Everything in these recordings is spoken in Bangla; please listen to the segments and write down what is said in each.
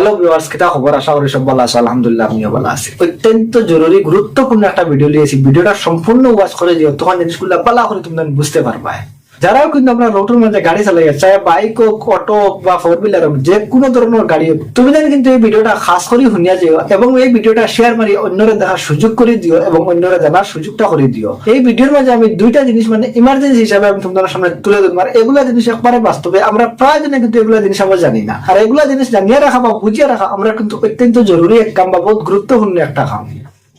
হ্যালো ভিউয়ার্স কিতা খবর আশা করি সব ভালো আছে, আলহামদুলিল্লাহ, আমিও ভালো আছি। অত্যন্ত জরুরি গুরুত্বপূর্ণ একটা ভিডিও নিয়েছি ভিডিওটা সম্পূর্ণ ওয়াচ করে যে তখন জিনিসগুলো ভালো করে তুমি বুঝতে পারবা যারাও কিন্তু আমরা রোডের মধ্যে গাড়ি চালাই চাই বাইক হোক অটো বা ফোর হুইলার হোক, যে কোনো ধরনের গাড়ি হোক, তুমি যেন কিন্তু এই ভিডিওটা খাস করে শুনিয়া যাও এবং এই ভিডিওটা শেয়ার মারি অন্যরা দেখার সুযোগ করে দিও এবং অন্যরা জানার সুযোগটা করে দিও, এই ভিডিওর মাঝে আমি দুইটা জিনিস মানে ইমার্জেন্সি হিসাবে আমি তোমাদের সামনে তুলে ধরবো আর এগুলা জিনিস একবারে বাস্তবে আমরা প্রায় জনে কিন্তু এগুলা জিনিস আমরা জানি না। আর এগুলা জিনিস জানিয়ে রাখা বা বুঝিয়ে রাখা আমরা কিন্তু অত্যন্ত জরুরি এক কাম বা বহুত গুরুত্বপূর্ণ একটা কাম।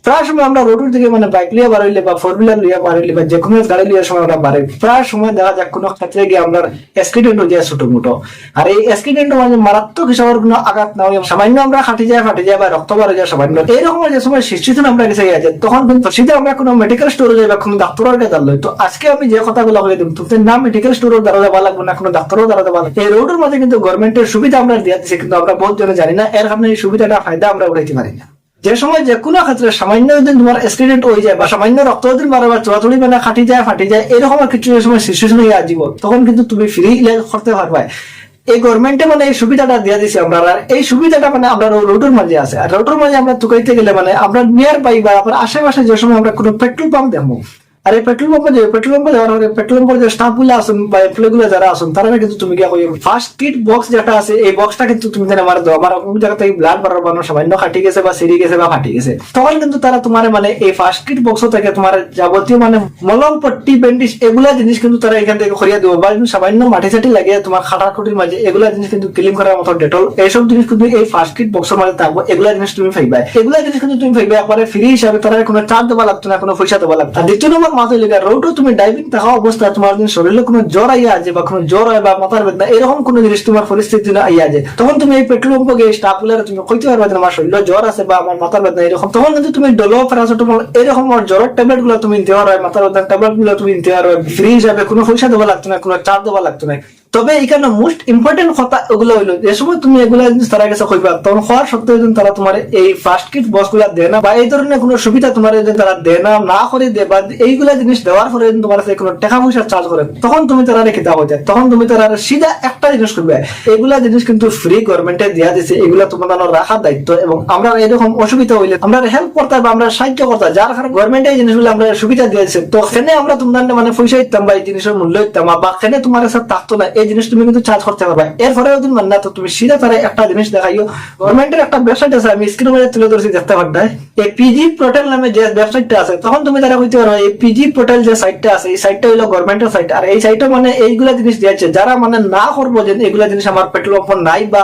প্রায় সময় আমরা রোডের দিকে মানে বাইক লিয়ে বার হইলে বা ফোর হুইলার লিয়ে বার হইলে বা যে কোনো গাড়ি লিয়ে সময় আমরা বাড়ি প্রায় সময় দেখা যাক কোনো ক্ষেত্রে গিয়ে আমরা অ্যাক্সিডেন্ট হয়ে যায় ছোট মোটো। আর এই অ্যাক্সিডেন্ট মানে মারাত্মক হিসাবের কোনো আঘাত না হয়ে। সামান্য আমরা ফাটি যায় ফাটি যায় বা রক্ত বার হয়ে যায় সামান্য। এইরকম যে সময় সিচুয়েশন আমরা গেছে গিয়ে যায় তখন কিন্তু সিধা আমরা কোনো মেডিকেল স্টোরে যাই বা কোনো ডাক্তারের কাছে যাই। তো আজকে আমি যে কথাগুলো বলে দিম তুমি না মেডিকেল স্টোরের দ্বারা যাওয়া লাগবে, না কোনো ডাক্তারের দ্বারা যাওয়া লাগবে। এই রোডের মধ্যে কিন্তু গভর্নমেন্টের সুবিধা আমরা দিয়ে দিচ্ছে কিন্তু আমরা বহুত জনে জানি না, এর কারণে এই সুবিধাটা, ফায়দা আমরা উঠাইতে পারি না। যে সময় যে কোনো ক্ষেত্রে সামান্য যদি তোমার অ্যাক্সিডেন্ট হয়ে যায় বা সামান্য রক্ত যদি মারে বা চড়াচড়ি মানে খাটি যায়, ফাটি যায়, এরকম কিছু সময় সিচুয়েশন হয়ে আসিব তখন কিন্তু তুমি ফ্রি ইলাজ করতে পারবে। এই গভর্নমেন্টে মানে এই সুবিধাটা দিয়ে দিছে আমরা এই সুবিধাটা মানে আমরা রোডের মাঝে আছে। আর রোডের মাঝে আমরা তুকাইতে গেলে মানে আমরা নিয়ার পাই বা আশেপাশে যে সময় আমরা কোনো পেট্রোল পাম্প দেখব আর এই পেট্রোল পাম্পে যে পেট্রোল পাম্পে যাওয়ার পরে পেট্রোল পাম্পের যে স্টাফগুলো আসুন বা এমপ্লয়গুলো যারা আসুন তারা কিন্তু তুমি কি কই ফার্স্ট কিট বক্স যেটা আছে, এই বক্সটা কিন্তু তুমি যেন আমার দাও আমার কোন জায়গা থেকে ব্লাড বাড়ার বানো সামান্য খাটি গেছে বা সিঁড়ি গেছে বা ফাটি গেছে। তখন কিন্তু তারা তোমার মানে এই ফার্স্ট কিট বক্স থেকে তোমার যাবতীয় মানে মলম, পট্টি ব্যান্ডিজ এগুলা জিনিস কিন্তু তারা এখান থেকে খরিয়া দেবো। বা সামান্য মাটি চাটি লাগে তোমার খাটাখুটির মাঝে এগুলা জিনিস কিন্তু ক্লিন করার মতো ডেটল এইসব জিনিস কিন্তু এই ফার্স্ট কিট বক্সের মাঝে থাকব, এগুলা জিনিস তুমি ফাইবা এগুলা জিনিস কিন্তু তুমি ফাইবা একবারে ফ্রি হিসাবে তারা কোনো চার্জ দেওয়া লাগতো না, কোনো পয়সা দেওয়া লাগতো দ্বিতীয় নম্বর মাথায় লেগে রোডও তুমি ডাইভিং থাকা অবস্থায় তোমার যদি শরীরে কোনো জ্বর আইয়া আছে বা কোনো জ্বর হয় বা মাথার বেদনা, এরকম কোনো জিনিস তোমার পরিস্থিতি না আইয়া আছে তখন তুমি এই পেট্রোল পাম্প গিয়ে স্টাফগুলার তুমি কইতে পারবে যে আমার শরীরে জ্বর আছে বা আমার মাথার বেদনা এরকম। তখন কিন্তু তুমি ডলো প্যারাসিটামল এরকম আর জ্বরের ট্যাবলেটগুলো তুমি নিতে পারবে, মাথার বেদনা ট্যাবলেটগুলো তুমি নিতে পারবে। ফ্রি হিসাবে কোনো পয়সা দেওয়া লাগতো না, কোনো চার্জ দেওয়া লাগতো না। তবে এখানে মোস্ট ইম্পর্টেন্ট কথা এগুলো হইল, যে সময় তুমি এগুলা তারা কাছে কইবা, তখন হওয়ার সত্ত্বেও যদি তারা তোমার এই ফার্স্ট কিট বক্সগুলা দেয় না, বা এই ধরনের কোনো সুবিধা তোমার যদি তারা দেয় না না করে দেয়, বা এইগুলা জিনিস দেওয়ার পরে যদি তোমার কাছে কোনো টাকা পয়সা চার্জ করে, তখন তুমি তারা রেখে দেওয়া যায়। তখন তুমি তারা সিধা একটা জিনিস করবে, এগুলা জিনিস কিন্তু ফ্রি গভর্নমেন্টে দিয়া দিছে, এগুলা তোমার রাখার দায়িত্ব, এবং আমরা এরকম অসুবিধা হইলে, আমরা হেল্প করতে বা আমরা সাহায্য করতে, যার কারণে গভর্নমেন্ট এই জিনিসগুলো আমরা সুবিধা দিয়েছে, তো সেখানে আমরা তোমার মানে পয়সা দিতাম বা এই জিনিসের মূল্য দিতাম, বা সেখানে তোমার কাছে থাকতো না এই জিনিস তুমি কিন্তু চার্জ করতে পারবে। এরপরে যদি মানে না তো তুমি সিধা তারা একটা জিনিস দেখাইও। গভর্নমেন্টের একটা ওয়েবসাইট আছে, আমি স্ক্রিন মধ্যে তুলে ধরছি, দেখতে পারবে। এই পিজি পোর্টাল নামে যে ওয়েবসাইটটা আছে, তখন তুমি তারা কইতে পারো এই পিজি পোর্টাল যে সাইটটা আছে, এই সাইটটা হলো গভর্নমেন্টের সাইট আর এই সাইটও মানে এইগুলা জিনিস দিয়েছে, যারা মানে না করব যে এইগুলা জিনিস আমার পেট্রোল পাম্প নাই বা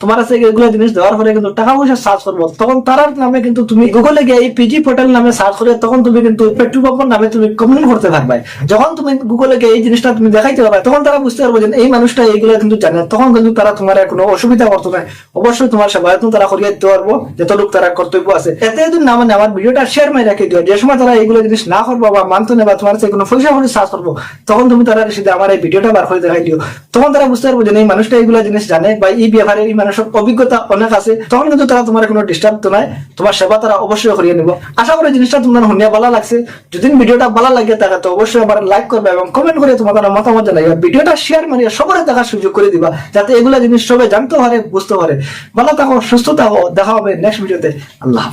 তোমার কাছে এগুলো জিনিস দেওয়ার পরে কিন্তু টাকা পয়সা সার্চ করব। তখন নামে কিন্তু তুমি গুগলে গিয়ে এই পিজি পোর্টাল নামে সার্চ করে তখন তুমি কিন্তু পেট্রোল পাম্পের নামে তুমি করতে যখন তুমি গুগলে গিয়ে এই জিনিসটা তুমি দেখাইতে পারবে, তখন তারা বুঝতে যে এই মানুষটা এইগুলো কিন্তু জানে তখন কিন্তু তারা তোমার কোনো অসুবিধা করতো না। অবশ্যই তোমার তারা করিয়ে দিতে পারব তারা কর্তব্য আছে। এতে যদি না মানে আমার ভিডিওটা শেয়ার দিও, যে সময় তারা এইগুলো জিনিস না করব বা মানতো না বা তোমার কাছে কোনো পয়সা করে সার্চ করব, তখন তুমি তারা আমার এই ভিডিওটা বার করে দেখাই দিও। তখন তারা বুঝতে পারব যে এই মানুষটা এইগুলো জিনিস জানে বা এই ব্যাপারে এই মানুষের অভিজ্ঞতা অনেক আছে। তখন কিন্তু তারা তোমার কোনো ডিস্টার্ব তো নাই। তোমার সেবা তারা অবশ্যই করিয়ে নিব। আশা করি জিনিসটা তোমার শুনিয়া ভালো লাগছে। যদি ভিডিওটা ভালো লাগে তাহলে তো অবশ্যই আমার লাইক করবে এবং কমেন্ট করে তোমার মতামত জানাইবা। ভিডিওটা শেয়ার মারিয়া সবাই দেখার সুযোগ করে দিবা, যাতে এগুলা জিনিস সবাই জানতে পারে, বুঝতে পারে। ভালো থাকো, সুস্থ থাকো, দেখা হবে নেক্সট ভিডিওতে আল্লাহ